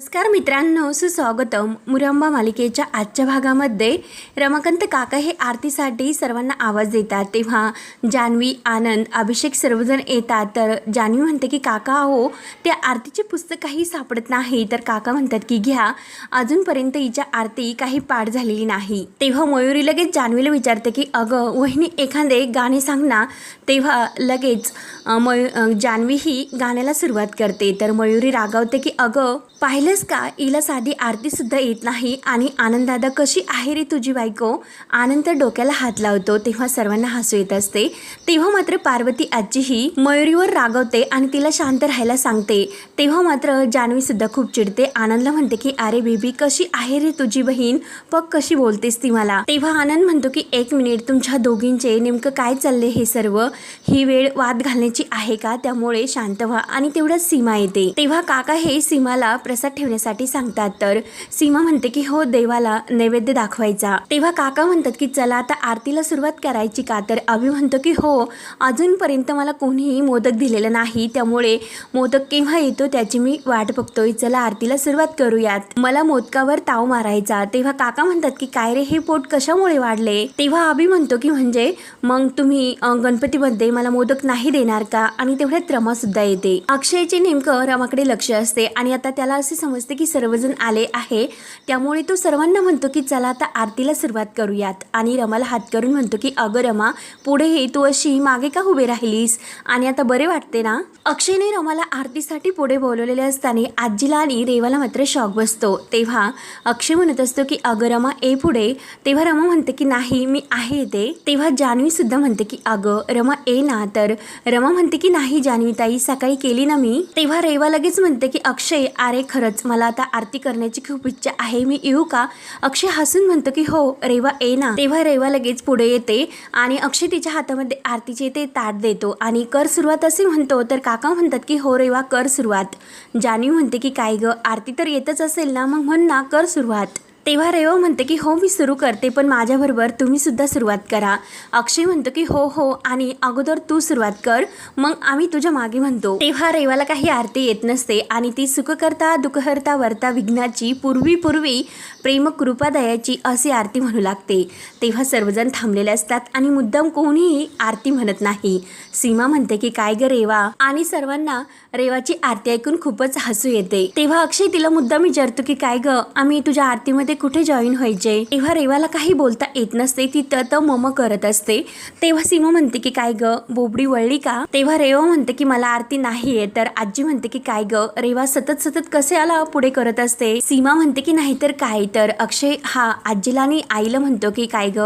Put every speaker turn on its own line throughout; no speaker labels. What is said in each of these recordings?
नमस्कार मित्रांनो सुस्वागतम. मुरंबा मालिकेच्या आजच्या भागामध्ये रमाकांत काका हे आरतीसाठी सर्वांना आवाज देतात. तेव्हा जान्हवी आनंद अभिषेक सर्वजण येतात. तर जान्हवी म्हणते की काका हो त्या आरतीचे पुस्तक काही सापडत नाही. तर काका म्हणतात की घ्या. अजूनपर्यंत हिच्या आरती काही पाठ झालेली नाही. तेव्हा मयुरी लगेच जान्हवीला विचारते की अगं वहिनी एखादे गाणे सांग ना. तेव्हा लगेच मयू जान्हवी ही गाण्याला सुरुवात करते. तर मयुरी रागावते की अगं पाहिलं पाहिलंस का हिला साधी आरतीसुद्धा येत नाही? आणि आनंददादा कशी आहे रे तुझी बायको? आनंद डोक्याला हात लावतो तेव्हा सर्वांना हसू येत असते. तेव्हा मात्र पार्वती आजीही मयुरीवर रागवते आणि तिला शांत राहायला सांगते. तेव्हा मात्र जान्हवीसुद्धा खूप चिडते. आनंदला म्हणते की अरे बेबी कशी आहे रे तुझी बहीण? पग कशी बोलतेस ती मला. तेव्हा आनंद म्हणतो की एक मिनिट तुमच्या दोघींचे नेमकं काय चालले हे सर्व? ही वेळ वाद घालण्याची आहे का? त्यामुळे शांत व्हा आणि तेवढ्याच सीमा येते. तेव्हा काका हे सीमाला प्रसाद ठेवण्यासाठी सांगतात. तर सीमा म्हणते की हो देवाला नैवेद्य दाखवायचा. तेव्हा काका म्हणतात की चला आता आरतीला सुरुवात करायची का? तर अभि म्हणतो की हो अजूनपर्यंत मला कोणीही मोदक दिलेलं नाही. त्यामुळे मोदक केव्हा येतो त्याची मी वाट बघतोय. चला आरतीला सुरुवात करूयात. मला मोदकावर ताव मारायचा. तेव्हा काका म्हणतात की काय रे हे पोट कशामुळे वाढले? तेव्हा अभि म्हणतो की म्हणजे मग तुम्ही गणपतीमध्ये मला मोदक नाही देणार का? आणि तेवढ्यात रमा सुद्धा येते. अक्षयचे नेमकं रमाकडे लक्ष असते आणि आता त्याला असे समजते की सर्वजण आले आहे. त्यामुळे तो सर्वांना म्हणतो की चला आता आरतीला सुरुवात करूयात. आणि रमाला हात करून म्हणतो की अगं रमा पुढे हे तू अशी मागे का उभे राहिलीस? आणि आता बरे वाटते ना? अक्षयने रमाला आरतीसाठी पुढे बोलवलेले असताना आजीला आणि रेवाला मात्र शॉक बसतो. तेव्हा अक्षय म्हणत असतो की अगं रमा ए पुढे. तेव्हा रमा म्हणते की नाही मी आहे येते तेव्हा जान्हवी सुद्धा म्हणते की अगं रमा ए ना. तर रमा म्हणते की नाही जान्हवी ताई सकाळी केली ना मी? तेव्हा रेवा लगेच म्हणते की अक्षय अरे खरंच मला आता आरती करण्याची खूप इच्छा आहे. मी येऊ का? अक्षय हसून म्हणतो की हो रेवा ये ना. तेव्हा रेवा लगेच पुढे येते आणि अक्षय तिच्या हातामध्ये आरतीचे ते ताट देतो आणि कर सुरुवात असे म्हणतो. तर काका म्हणतात की हो रेवा कर सुरुवात. जानवी म्हणते की काय ग? आरती तर येतच असेल ना मग म्हण ना कर सुरुवात. तेव्हा रेवा म्हणते की हो मी सुरू करते पण माझ्याबरोबर तुम्ही सुद्धा सुरुवात करा. अक्षय म्हणतो की हो हो आणि अगोदर तू सुरुवात कर मग आम्ही तुझ्या मागे म्हणतो. तेव्हा रेवाला काही आरती येत नसते आणि ती सुखकर्ता दुखहर्ता वर्ता विघ्नाची पूर्वी पूर्वी प्रेम कृपादयाची अशी आरती म्हणू लागते. तेव्हा सर्वजण थांबलेले असतात आणि मुद्दाम कोणीही आरती म्हणत नाही. सीमा म्हणते की काय ग रेवा? आणि सर्वांना रेवाची आरती ऐकून खूपच हसू येते. तेव्हा अक्षय तिला मुद्दाम विचारतो की काय ग आम्ही तुझ्या आरतीमध्ये कुठे जॉईन व्हायचे? तेव्हा रेवाला काही बोलता येत नसते. ती त मम करत असते. तेव्हा सीमा म्हणते की काय ग? बोबडी वळली का? तेव्हा रेवा म्हणते की मला आरती नाहीये. तर आजी म्हणते की काय ग? रेवा सतत सतत कसे आला पुढे करत असते? सीमा म्हणते की नाही तर काय? तर अक्षय हा आजीला आणि आईला म्हणतो की काय ग?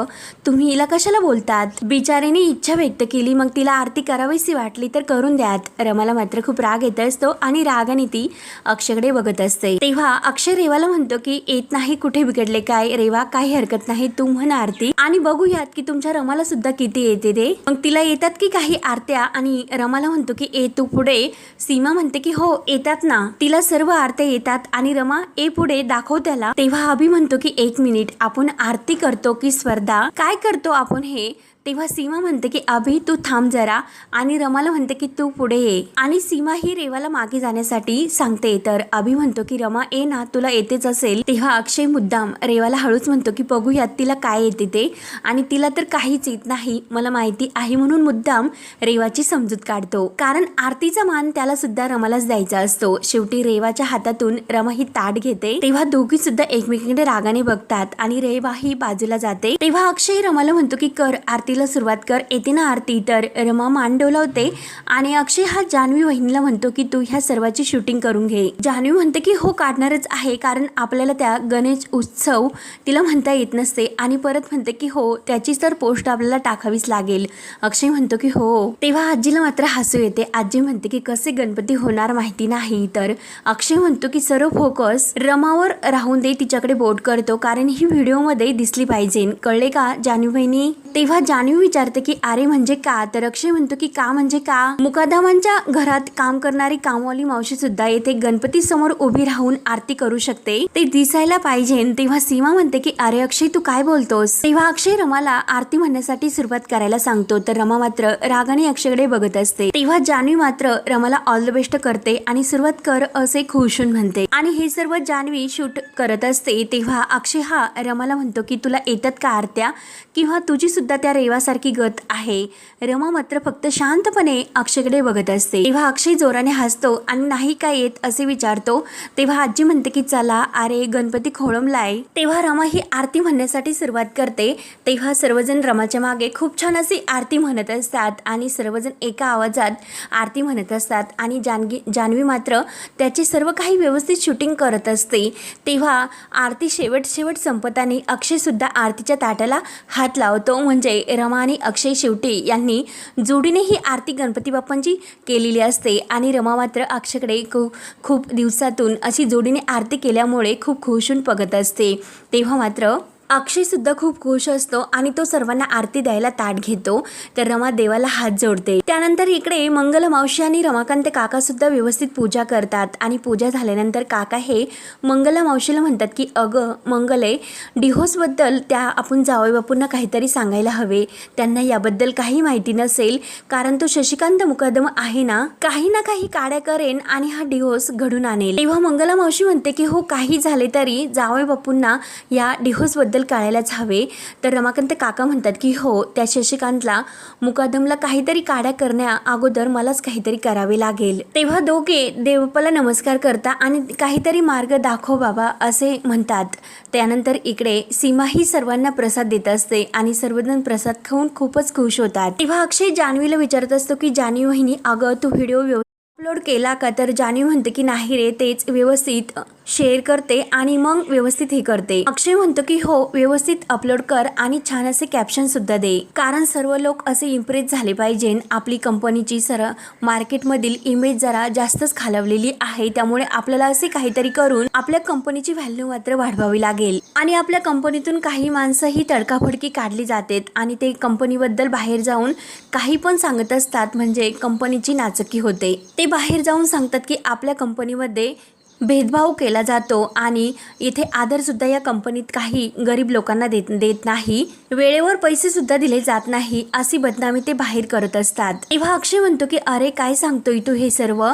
तुम्ही हिला कशाला बोलतात? बिचारीने इच्छा व्यक्त केली. मग तिला आरती करावीशी वाटली तर करून द्यात. रमाला मात्र खूप राग येत असतो आणि रागाने ती अक्षयकडे बघत असते. तेव्हा अक्षय रेवाला म्हणतो की येत नाही कुठे? बिघडले काय? रेवा काही हरकत नाही तू म्हण आरती. आणि बघूयात की तुमच्या रमाला सुद्धा किती येते ते मग तिला येतात की काही आरत्या? आणि रमाला म्हणतो की ए तू पुढे. सीमा म्हणते की हो येतात ना. तिला सर्व आरत्या येतात आणि रमा ए पुढे दाखव त्याला. तेव्हा अभि म्हणतो की एक मिनिट आपण आरती करतो की स्पर्धा? काय करतो आपण हे? तेव्हा सीमा म्हणते की अभि तू थांब जरा. आणि रमाला म्हणते की तू पुढे ये. आणि सीमा ही रेवाला मागे जाण्यासाठी सांगते. तर अभि म्हणतो की रमा ए ना तुला येतेच असेल. तेव्हा अक्षय मुद्दाम रेवाला हळूच म्हणतो की बघूयात तिला काय येते ते. आणि तिला तर काहीच येत नाही मला माहिती आहे म्हणून मुद्दाम रेवाची समजूत काढतो. कारण आरतीचा मान त्याला सुद्धा रमालाच द्यायचा असतो. शेवटी रेवाच्या हातातून रमा ही ताट घेते. तेव्हा दोघी सुद्धा एकमेकीकडे रागाने बघतात आणि रेवा ही बाजूला जाते. तेव्हा अक्षय रमाला म्हणतो की कर आरती आरतीला सुरुवात कर. येते ना आरती? तर रमा मान डोलावते आणि अक्षय हा जान्हवी वहिनीला म्हणतो की तू ह्या सर्वाची शूटिंग करून घे. जान्हवी म्हणते की हो काढणारच आहे. कारण आपल्याला त्या गणेश उत्सव तिला म्हणता येत नसते. आणि परत म्हणते की हो त्याची तर पोस्ट आपल्याला टाकावीच लागेल. अक्षय म्हणतो की हो. तेव्हा आजीला मात्र हसू येते. आजी म्हणते की कसे गणपती होणार माहिती नाही. तर अक्षय म्हणतो की सर्व फोकस रमावर राहून दे. तिच्याकडे बोट करतो. कारण ही व्हिडिओमध्ये दिसली पाहिजे. कळले का जान्हवी बहिणी तेव्हा जान जान्हवी विचारते की अरे म्हणजे का? तर अक्षय म्हणतो की का म्हणजे का? मुकादमांच्या घरात काम करणारी कामवाली मावशी सुद्धा येथे गणपती समोर उभी राहून आरती करू शकते. ते दिसायला पाहिजे तेव्हा सीमा म्हणते की अरे अक्षय तू काय बोलतोस? तेव्हा अक्षय रमाला आरती म्हणण्यासाठी सुरुवात करायला सांगतो. तर रमा मात्र रागाने अक्षयकडे बघत असते. तेव्हा जान्हवी मात्र रमाला ऑल द बेस्ट करते आणि सुरुवात कर असे खुशून म्हणते. आणि हे सर्व जान्हवी शूट करत असते. तेव्हा अक्षय हा रमाला म्हणतो की तुला येतात का आरत्या? किंवा तुझी सुद्धा त्या देवासारखी गत आहे. रमा मात्र फक्त शांतपणे अक्षयकडे बघत असते. तेव्हा अक्षय जोराने हसतो आणि नाही काय येत असे विचारतो तेव्हा आजी म्हणते की चला अरे गणपती खोळंबलाय. तेव्हा रमा ही आरती म्हणण्यासाठी सुरुवात करते. तेव्हा सर्वजण रमाच्या मागे खूप छान अशी आरती म्हणत असतात आणि सर्वजण एका आवाजात आरती म्हणत असतात आणि जानगी जान्हवी मात्र त्याचे सर्व काही व्यवस्थित शूटिंग करत असते. तेव्हा आरती शेवट शेवट संपताना अक्षयसुद्धा आरतीच्या ताटाला हात लावतो. म्हणजे रमा आणि अक्षय शेवटे यांनी जोडीने ही आरती गणपती बाप्पांची केलेली असते. आणि रमा मात्र अक्षयकडे खूप खूप दिवसातून अशी जोडीने आरती केल्यामुळे खूप खुशून बघत असते. तेव्हा मात्र अक्षयसुद्धा खूप खुश असतो आणि तो सर्वांना आरती द्यायला ताट घेतो. तर रमा देवाला हात जोडते. त्यानंतर इकडे मंगल मावशी आणि रमाकांत काकासुद्धा व्यवस्थित पूजा करतात. आणि पूजा झाल्यानंतर काका हे मंगला मावशीला म्हणतात की अगं मंगले डिहोसबद्दल त्या आपण जावई बापूंना काहीतरी सांगायला हवे. त्यांना याबद्दल काही माहिती नसेल कारण तो शशिकांत मुकदम आहे ना? काही ना काही काड्या करेन आणि हा डिहोस घडून आणेल. तेव्हा मंगला मावशी म्हणते की हो काही झाले तरी जावईबापूंना या डिहोसबद्दल काढायलाच हवे. तर रमाकांत काका म्हणतात की हो त्या शशिकांतला मुकादमला काहीतरी काड्या करण्या अगोदर मलाच काहीतरी करावे लागेल. तेव्हा दोघे देवपाला नमस्कार करता आणि काहीतरी मार्ग दाखव बाबा असे म्हणतात. त्यानंतर इकडे सीमा ही सर्वांना प्रसाद देत असते आणि सर्वजण प्रसाद खाऊन खूपच खुश होतात. तेव्हा अक्षय जान्हवीला विचारत असतो की जान्हवी वहिनी अगं तू व्हिडिओ अपलोड केला का? तर जान्हवी म्हणते की नाही रे तेच व्यवस्थित शेअर करते आणि मग व्यवस्थित हे करते. अक्षय म्हणतो की हो व्यवस्थित अपलोड कर आणि छान असे कॅप्शन सुद्धा दे. कारण सर्व लोक असे इम्प्रेस झाले पाहिजे. आपली कंपनीची सर मार्केटमधील इमेज जरा जास्तच खालवलेली आहे. त्यामुळे आपल्याला असे काहीतरी करून आपल्या कंपनीची व्हॅल्यू मात्र वाढवावी लागेल. आणि आपल्या कंपनीतून काही माणसं ही तडकाफडकी काढली जातात आणि ते कंपनीबद्दल बाहेर जाऊन काही पण सांगत असतात. म्हणजे कंपनीची नाचकी होते. ते बाहेर जाऊन सांगतात की आपल्या कंपनीमध्ये भेदभाव केला जातो आणि इथे आदरसुद्धा या कंपनीत काही गरीब लोकांना देत देत नाही. वेळेवर पैसेसुद्धा दिले जात नाही अशी बदनामी ते बाहेर करत असतात. तेव्हा अक्षय म्हणतो की अरे काय सांगतोय तू हे सर्व?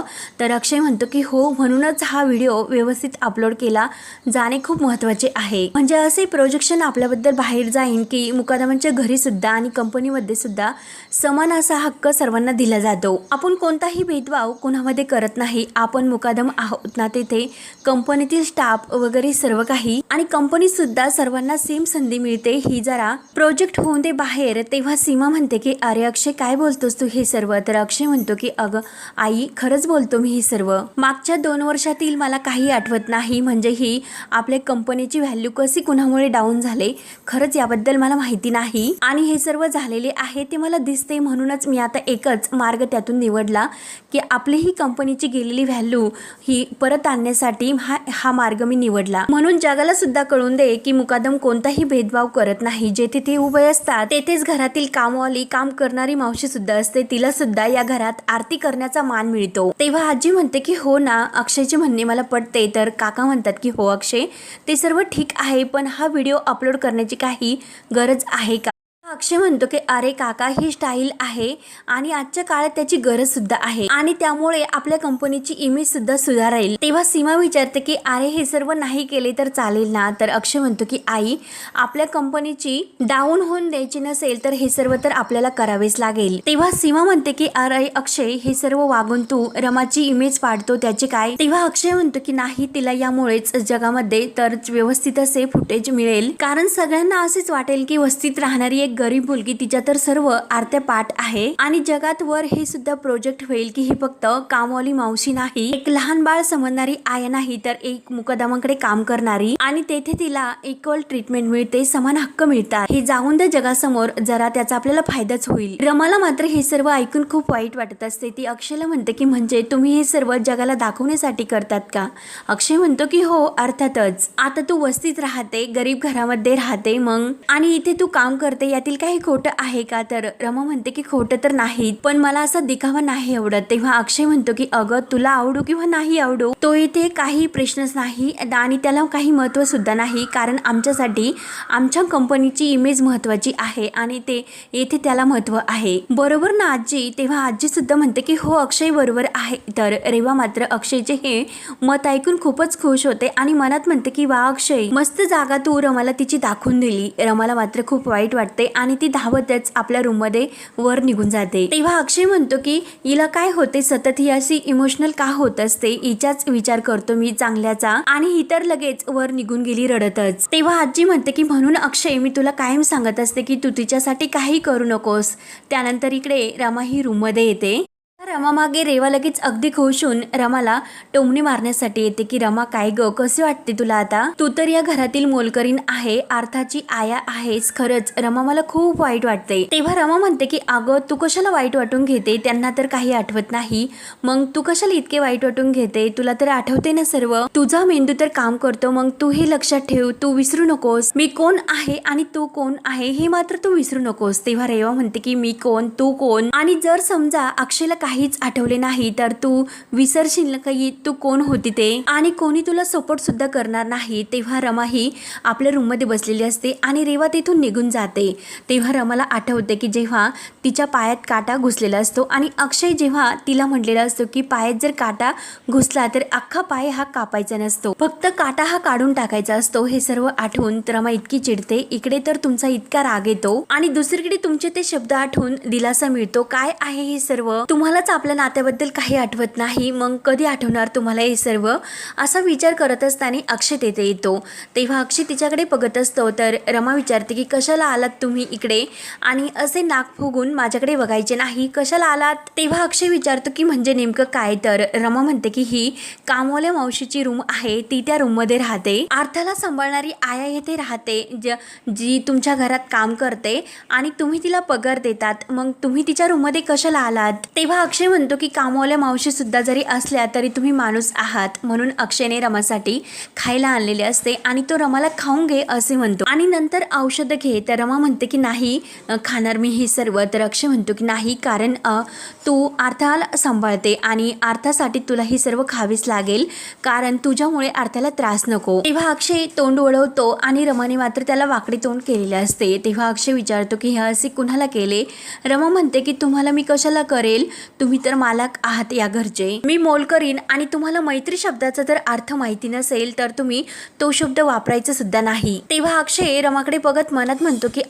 तर अक्षय म्हणतो की हो म्हणूनच हा व्हिडिओ व्यवस्थित अपलोड केला जाणे खूप महत्त्वाचे आहे. म्हणजे असे प्रोजेक्शन आपल्याबद्दल बाहेर जाईन की मुकादमांच्या घरीसुद्धा आणि कंपनीमध्ये सुद्धा समान असा हक्क सर्वांना दिला जातो. आपण कोणताही भेदभाव कोणामध्ये करत नाही. आपण मुकादम आहोत ना तेथे कंपनीतील स्टाफ वगैरे सर्व काही आणि कंपनीत सुद्धा सर्वांना सेम संधी मिळते. ही जरा प्रोजेक्ट होऊन दे बाहेर तेव्हा सीमा म्हणते की अरे अक्षय काय बोलतोस तू हे सर्व? तर अक्षय म्हणतो की अगं आई खरंच बोलतो मी हे सर्व. मागच्या दोन वर्षातील मला काही आठवत नाही. म्हणजे ही आपल्या कंपनीची व्हॅल्यू कशी कुणामुळे डाऊन झाले खरंच याबद्दल मला माहिती नाही. आणि हे सर्व झालेले आहे ते मला दिसते. म्हणूनच मी आता एकच मार्ग त्यातून निवडला की आपली ही कंपनीची गेलेली व्हॅल्यू ही परत आणण्यासाठी हा हा मार्ग मी निवडला. म्हणून जगाला सुद्धा कळून दे की मुकादम कोणताही भेदभाव करत नाही. जेथे ते उभे असतात तेथेच घरातील कामवाली काम करणारी मावशी सुद्धा असते. तिला सुद्धा या घरात आरती करण्याचा मान मिळतो. तेव्हा आजी म्हणते की हो ना अक्षयचे म्हणणे मला पटते. तर काका म्हणतात की हो अक्षय ते सर्व ठीक आहे पण हा व्हिडिओ अपलोड करण्याची काही गरज आहे का? अक्षय म्हणतो की अरे काका ही स्टाईल आहे आणि आजच्या काळात त्याची गरज सुद्धा आहे. आणि त्यामुळे आपल्या कंपनीची इमेज सुद्धा सुधारेल तेव्हा सीमा विचारते की अरे हे सर्व नाही केले तर चालेल ना? तर अक्षय म्हणतो की आई आपल्या कंपनीची डाऊन होऊन द्यायची नसेल तर हे सर्व तर आपल्याला करावेच लागेल. तेव्हा सीमा म्हणते की अरे अक्षय हे सर्व वागून तू रमाची इमेज पाडतो त्याचे काय? तेव्हा अक्षय म्हणतो की नाही तिला यामुळेच जगामध्ये तर व्यवस्थित असे फुटेज मिळेल. कारण सगळ्यांना असेच वाटेल की वस्तीत राहणारी एक गरीब मुलगी तिच्या तर सर्व आरत्या पाठ आहे. आणि जगात वर हे सुद्धा प्रोजेक्ट होईल की ही फक्त कामवाली मावशी नाही. एक लहान बाळ समजणारी आय नाही तर एक मुकदमाकडे काम करणारी आणि तेथे तिला इक्वल ट्रीटमेंट मिळते समान हक्क मिळतात. हे जाऊन त्या जगासमोर जरा त्याचा आपल्याला फायदाच होईल. रमाला मात्र हे सर्व ऐकून खूप वाईट वाटत असते. ती अक्षयला म्हणते की म्हणजे तुम्ही हे सर्व जगाला दाखवण्यासाठी करतात का? अक्षय म्हणतो की हो अर्थातच. आता तू वस्तीत राहते गरीब घरामध्ये राहते मग. आणि इथे तू काम करते यातील यातील काही खोटं आहे का? तर रमा म्हणते की खोटं तर नाही पण मला असा दिखावा नाही आवडत तेव्हा अक्षय म्हणतो की अगं तुला आवडू किंवा नाही आवडू तो इथे काही प्रश्नच नाही आणि त्याला काही महत्त्व सुद्धा नाही कारण आमच्यासाठी आमच्या कंपनीची इमेज महत्त्वाची आहे आणि ते येथे त्याला महत्त्व आहे. बरोबर ना आजी तेव्हा आजी सुद्धा म्हणते की हो अक्षय बरोबर आहे. तर रेवा मात्र अक्षयचे हे मत ऐकून खूपच खुश होते आणि मनात म्हणते की वा अक्षय मस्त जागा तू रमाला तिची दाखवून दिली. रमाला मात्र खूप वाईट वाटते आणि ती धावतच आपल्या रूममध्ये वर निघून जाते. तेव्हा अक्षय म्हणतो की हिला काय होते? सतत ही अशी इमोशनल का होत असते? हिचाच विचार करतो मी चांगल्याचा. आणि ही तर लगेच वर निघून गेली रडतच. तेव्हा आजी म्हणते की म्हणून अक्षय मी तुला कायम सांगत असते की तू तिच्यासाठी काही करू नकोस. त्यानंतर इकडे रमा ही रूममध्ये येते. रमा मागे रेवा लगेच अगदी खुश होऊन रमाला टोमणी मारण्यासाठी येते की रमा काय ग? कसे वाटते तुला आता? तू तर या घरातील मोलकरीण आहे अर्थाची आया आहेस खरंच. रमा मला खूप वाईट वाटते. तेव्हा रमा म्हणते की अगं तू कशाला वाईट वाटून घेते? त्यांना तर काही आठवत नाही. मग तू कशाला इतके वाईट वाटून घेते? तुला तर आठवते ना सर्व. तुझा मेंदू तर काम करतो मग तू हे लक्षात ठेव. तू विसरू नकोस. मी कोण आहे आणि तू कोण आहे हे मात्र तू विसरू नकोस. तेव्हा रेवा म्हणते की मी कोण? तू कोण? आणि जर समजा अक्षयला काहीच आठवले नाही. तर तू विसरशील काही तू कोण होती ते? आणि कोणी तुला सपोर्ट सुद्धा करणार नाही. तेव्हा रमा ही आपल्या रूममध्ये बसलेली असते आणि रेवा तिथून निघून जाते. तेव्हा रमाला आठवते की जेव्हा तिच्या पायात काटा घुसलेला असतो आणि अक्षय जेव्हा तिला म्हटलेला असतो की पायात जर काटा घुसला तर अख्खा पाय हा कापायचा नसतो. फक्त काटा हा काढून टाकायचा असतो. हे सर्व आठवून रमा इतकी चिडते. इकडे तर तुमचा इतका राग येतो. आणि दुसरीकडे तुमचे ते शब्द आठवून दिलासा मिळतो. काय आहे हे सर्व? तुम्हाला खरंच आपल्या नात्याबद्दल काही आठवत नाही. मग कधी आठवणार तुम्हाला हे सर्व? असा विचार करत असताना अक्षय तेथे येतो. तेव्हा अक्षय तिच्याकडे बघत असतो. तर रमा विचारते की कशाला आलात तुम्ही इकडे? आणि असे नाक फुगून माझ्याकडे बघायचे नाही. कशाला आलात? तेव्हा अक्षय विचारतो की म्हणजे नेमकं काय? तर रमा म्हणते की ही कामवाल्या मावशीची रूम आहे. ती त्या रूममध्ये राहते. अर्थाला सांभाळणारी आया येथे राहते. ज जी तुमच्या घरात काम करते आणि तुम्ही तिला पगार देतात. मग तुम्ही तिच्या रूममध्ये कशाला आलात? तेव्हा अक्षय म्हणतो की कामवाल्या मावशी सुद्धा जरी असल्या तरी तुम्ही माणूस आहात म्हणून अक्षयने रमासाठी खायला आणलेले असते आणि तो रमाला खाऊन घे असे म्हणतो. आणि नंतर औषधं घे. तर रमा म्हणते की नाही खाणार मी हे सर्व. तर अक्षय म्हणतो की नाही कारण तू अर्थाला सांभाळते आणि अर्थासाठी तुला हे सर्व खावीच लागेल कारण तुझ्यामुळे अर्थाला त्रास नको. तेव्हा अक्षय तोंड वळवतो आणि रमाने मात्र त्याला वाकडे तोंड केलेले असते. तेव्हा अक्षय विचारतो की हे असे कुणाला केले? रमा म्हणते की तुम्हाला मी कशाला करेल? तुम्ही तर मालक आहात या घरचे. मी मोल करीन आणि तुम्हाला मैत्री शब्दाचा जर अर्थ माहिती नसेल तर तुम्ही तो शब्द वापरायचा सुद्धा नाही. तेव्हा अक्षय रमाकडे बघत मनात म्हणतो की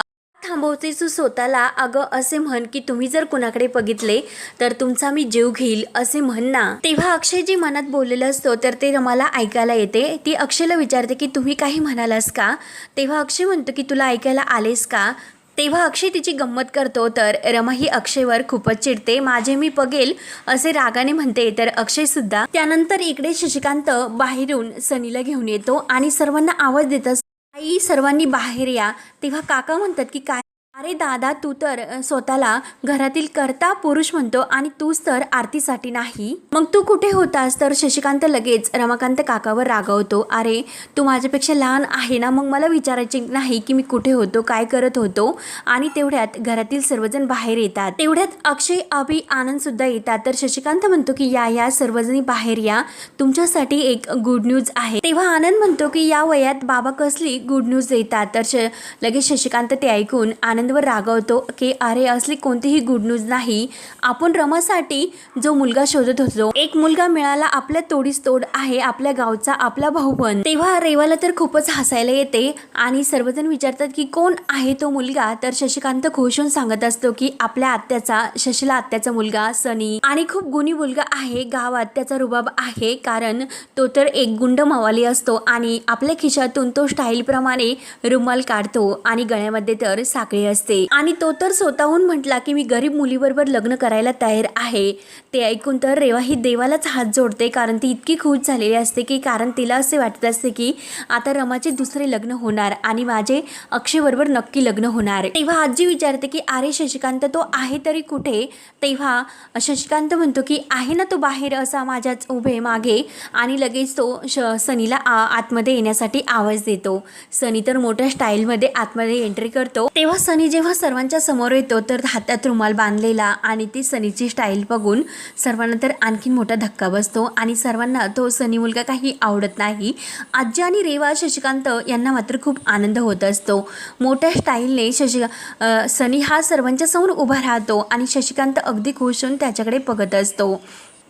थांबवते तू स्वतःला. अगं असे म्हण की तुम्ही जर कुणाकडे बघितले तर तुमचा मी जीव घेईल असे म्हण ना. तेव्हा अक्षय जी मनात बोललेलं असतो तर ते रमाला ऐकायला येते. ती अक्षयला विचारते की तुम्ही काही म्हणालास का? तेव्हा अक्षय म्हणतो की तुला ऐकायला आलेस का? तेव्हा अक्षय तिची गंमत करतो तर रमा ही अक्षयवर खूपच चिडते. माझे मी बघेल असे रागाने म्हणते. तर अक्षय सुद्धा त्यानंतर इकडे शशिकांत बाहेरून सनीला घेऊन येतो आणि सर्वांना आवाज देत आई सर्वांनी बाहेर या. तेव्हा काका म्हणतात की काय अरे दादा तू तर स्वतःला घरातील करता पुरुष म्हणतो आणि तूच तर आरतीसाठी नाही. मग तू कुठे होतास? तर शशिकांत लगेच रमाकांत काकावर रागवतो. अरे तू माझ्यापेक्षा लहान आहे ना मग मला विचारायचे नाही की मी कुठे होतो काय करत होतो? आणि तेवढ्यात घरातील सर्वजण बाहेर येतात. तेवढ्यात अक्षय अभि आनंद सुद्धा येतात. तर शशिकांत म्हणतो की या या सर्वजणी बाहेर या. तुमच्यासाठी एक गुड न्यूज आहे. तेव्हा आनंद म्हणतो की या वयात बाबा कसली गुड न्यूज देतात? तर श लगेच शशिकांत ते ऐकून आनंद आनंदवर रागवतो की अरे असली कोणतीही गुड न्यूज नाही. आपण रमासाठी जो मुलगा शोधत होतो एक मुलगा मिळाला आपल्या तोडीस तोड आहे आपल्या गावचा आपला भाऊ पण तेव्हा रेवाला तर खूपच हसायला येते आणि सर्वजण विचारतात की कोण आहे तो मुलगा? तर शशिकांत खुश होऊन सांगत असतो की आपल्या आत्याचा शशीला आत्याचा मुलगा सनी. आणि खूप गुणी मुलगा आहे गावात त्याचा रुबाब आहे कारण तो तर एक गुंड मवाली असतो आणि आपल्या खिशातून तो स्टाईलप्रमाणे रुमाल काढतो आणि गळ्यामध्ये तर साखळी असते. आणि तो तर स्वतःहून म्हटला की मी गरीब मुलीबरोबर लग्न करायला तयार आहे. ते ऐकून तर रेवा ही देवालाच हात जोडते. कारण ती इतकी खुश झालेली असते की कारण तिला असे वाटत असते की आता रमाचे दुसरे लग्न होणार आणि माझे अक्षयबरोबर नक्की लग्न होणार. तेव्हा आजी विचारते की अरे शशिकांत तो आहे तरी कुठे? तेव्हा शशिकांत म्हणतो की आहे ना तो बाहेर असा माझ्याच उभे मागे. आणि लगेच तो श सनीला आ- आतमध्ये येण्यासाठी आवाज देतो. सनी तर मोठ्या स्टाईलमध्ये आतमध्ये एंट्री करतो. तेव्हा सनी जेव्हा सर्वांच्या समोर येतो तर हातात रुमाल बांधलेला आणि ती सनीची स्टाईल बघून सर्वांना तर आणखीन मोठा धक्का बसतो आणि सर्वांना तो सनी मुलगा काही आवडत नाही. आजी आणि रेवा शशिकांत यांना मात्र खूप आनंद होत असतो. मोठ्या स्टाईलने शशिका सनी हा सर्वांच्या समोर उभा राहतो आणि शशिकांत अगदी खुश होऊन त्याच्याकडे बघत असतो.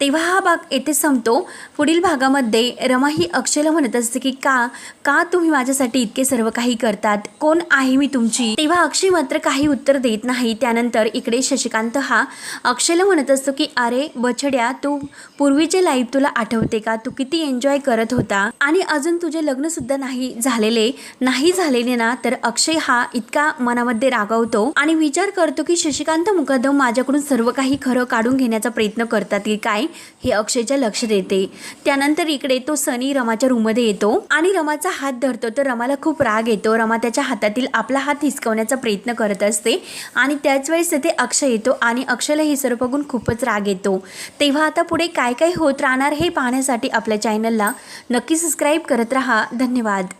तेव्हा हा भाग येथे संपतो. पुढील भागामध्ये रमा ही अक्षयला म्हणत असते की का का तुम्ही माझ्यासाठी इतके सर्व काही करतात? कोण आहे मी तुमची? तेव्हा अक्षय मात्र काही उत्तर देत नाही. त्यानंतर इकडे शशिकांत हा अक्षयला म्हणत असतो की अरे बछड्या तू पूर्वीचे लाईफ तुला आठवते का? तू किती एन्जॉय करत होता. आणि अजून तुझे लग्न सुद्धा नाही झालेले नाही झालेले ना? तर अक्षय हा इतका मनामध्ये रागवतो आणि विचार करतो की शशिकांत मुकदम माझ्याकडून सर्व काही खरं काढून घेण्याचा प्रयत्न करतात की काय? हे अक्षयच्या लक्षात येते. त्यानंतर इकडे तो सनी रमाच्या रूममध्ये येतो आणि रमाचा हात धरतो. तर रमाला खूप राग येतो. रमा त्याच्या हातातील आपला हात हिसकवण्याचा प्रयत्न करत असते आणि त्याच वेळेस तिथे अक्षय येतो आणि अक्षयला हे सर्व बघून खूपच राग येतो. तेव्हा आता पुढे काय काय होत राहणार हे पाहण्यासाठी आपल्या चॅनलला नक्की सबस्क्राईब करत राहा. धन्यवाद.